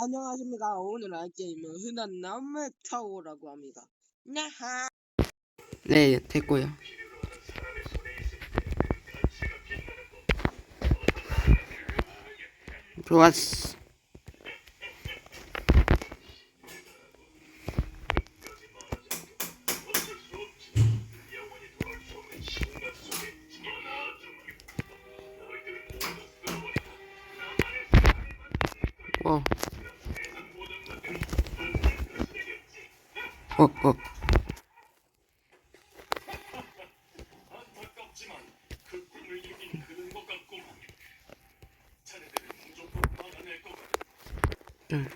안녕하십니까. 오늘 할 게임은 흔한 남의 타오라고 합니다. 야하. 네, 됐고요. 좋았어. 어. 같아. 응.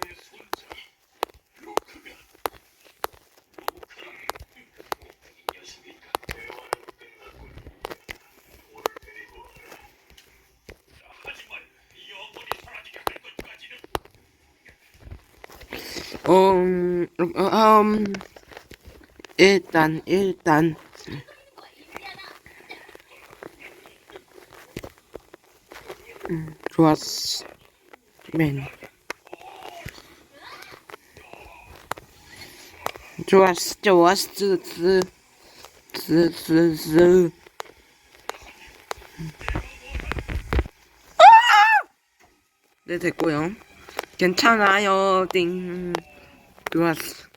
내손 일단, 일단, 음, 좋았어. 맨. 좋았어, 좋았어, 스. 네, 됐고요. 괜찮아요, 띵. 좋았어. 어.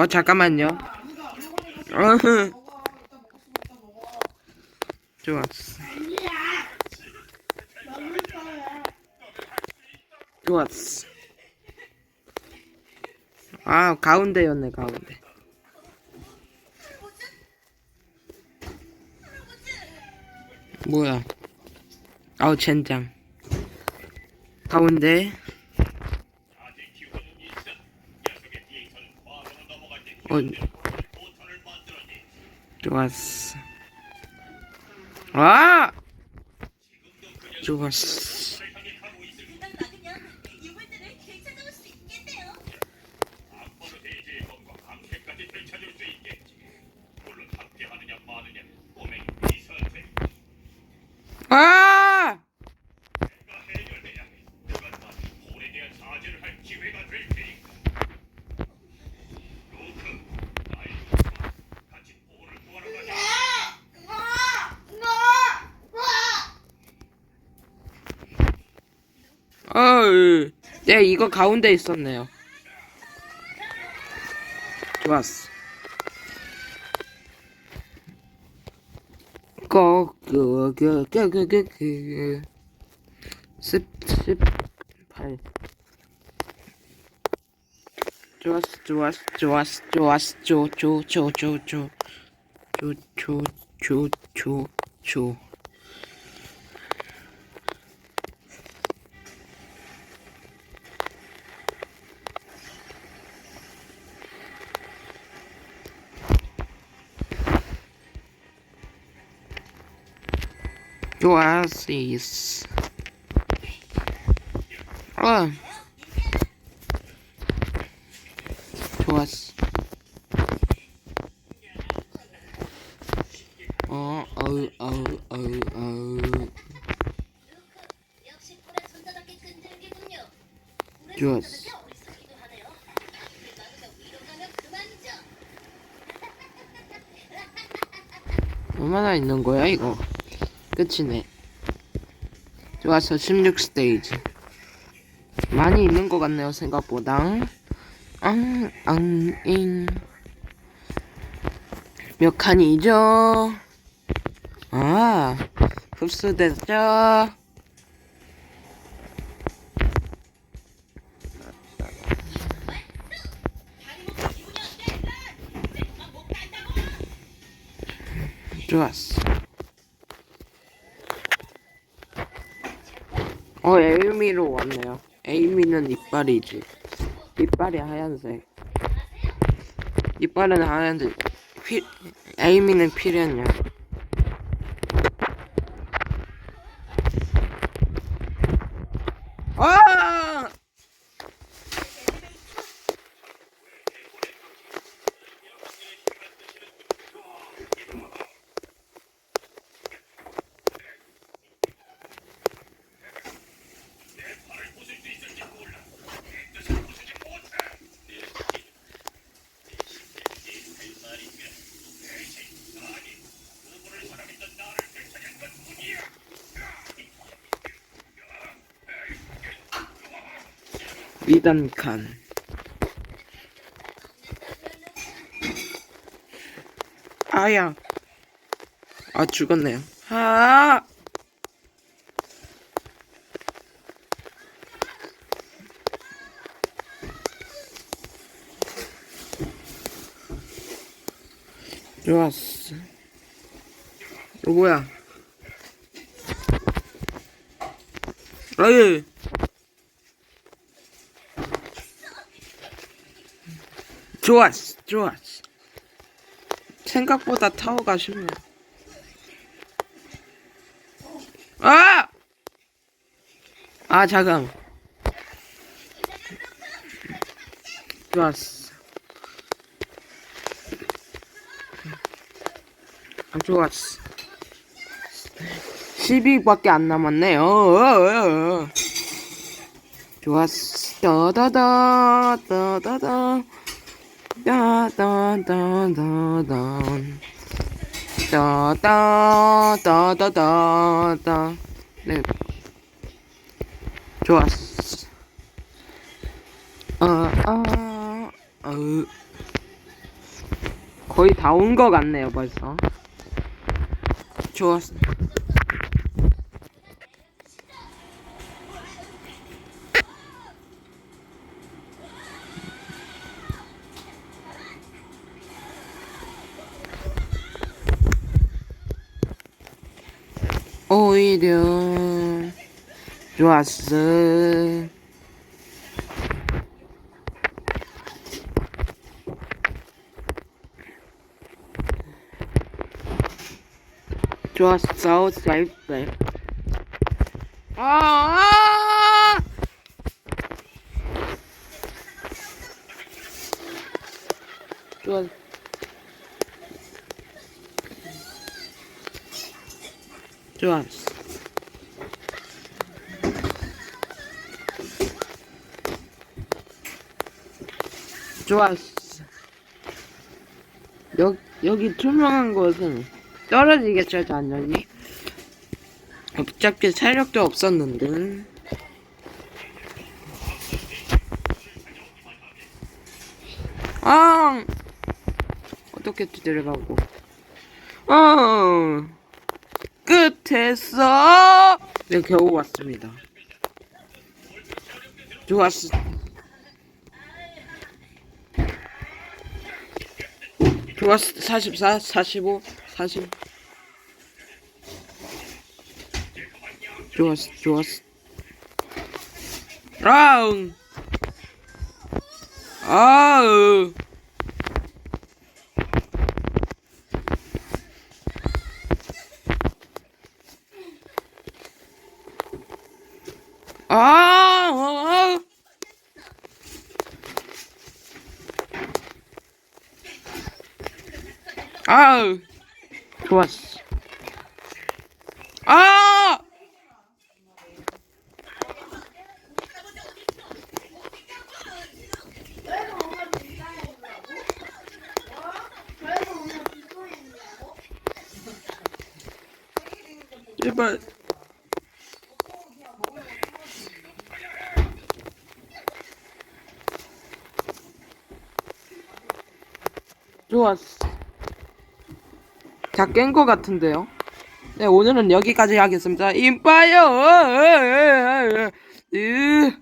어, 잠깐만요. 어흐. 좋았어. 좋았어. 아, 가운데였네, 가운데. 뭐야? 아우, 젠장. 가운데. 아직 기운은 있어. 녀석의 비행선은 과거로 넘 어, 만들어내. 좋았어. 아! 좋았어. 향해 가고 있을 그냥 막으면 유물들을 되찾아올 수 있겠네요. 악마의 대지의 검과 강태까지 되찾을 수 있겠지. 물론 함께하느냐 마느냐 꼬맹이 비서한테 아! 내가 해결해야 해. 그건 나중에 홀에 대한 사죄를 할 기회가 될 테니까. 로크, 나의 로크와 같이 홀을 구하러 가자. 어이. 네, 이거 가운데 있었네요. 좋았어. 거, 그, 그, 그, 그, 그, 그. 십, 십, 팔. 좋았어, 좋았어, 좋았어, 좋았어, 조, 조, 조, 조, 조. 조, 조, 조, 조, 조. 좋 았어. 어. 좋았어. 어, 어우, 어우, 어우, 어우. 좋았어. 얼마나 있는 거야, 이거? 끝이네. 좋았어, 16스테이지. 많이 있는 것 같네요, 생각보다. 앙, 앙, 잉. 몇 칸이죠? 아, 흡수됐죠? 좋았어. 어, 에이미로 왔네요. 에이미는 이빨이지. 이빨이 하얀색. 이빨은 하얀색. 피, 에이미는 피렌이야. 아! 2단 칸. 아야. 아, 죽었네요. 아! 좋았어. 어, 뭐야? 아예. 좋았어, 좋았어. 생각보다 타워가 쉽네. 아! 아, 잠깐. 좋았어. 아, 좋았어. 12밖에 안 남았네요. 어, 어, 어. 좋았어. 따다다, 따다다. 벌써. 좋았어. 오히려 좋았어. 좋았어, 사이프. 아! 좋았. 좋았어. 좋았어. 여, 여기 투명한 곳은 떨어지겠죠, 당연히. 어차피 체력도 없었는데. 아! 어떻게 두드려가고. 어! 끝에서! 네, 겨우 왔습니다. 좋았어. 좋았어. 44, 45, 40. 좋았어, 좋았어. 라운! 아우! 아! 아! 아우! 좋았어. 아! 제발. 좋았어. 다 깬 거 같은데요? 네, 오늘은 여기까지 하겠습니다. 으.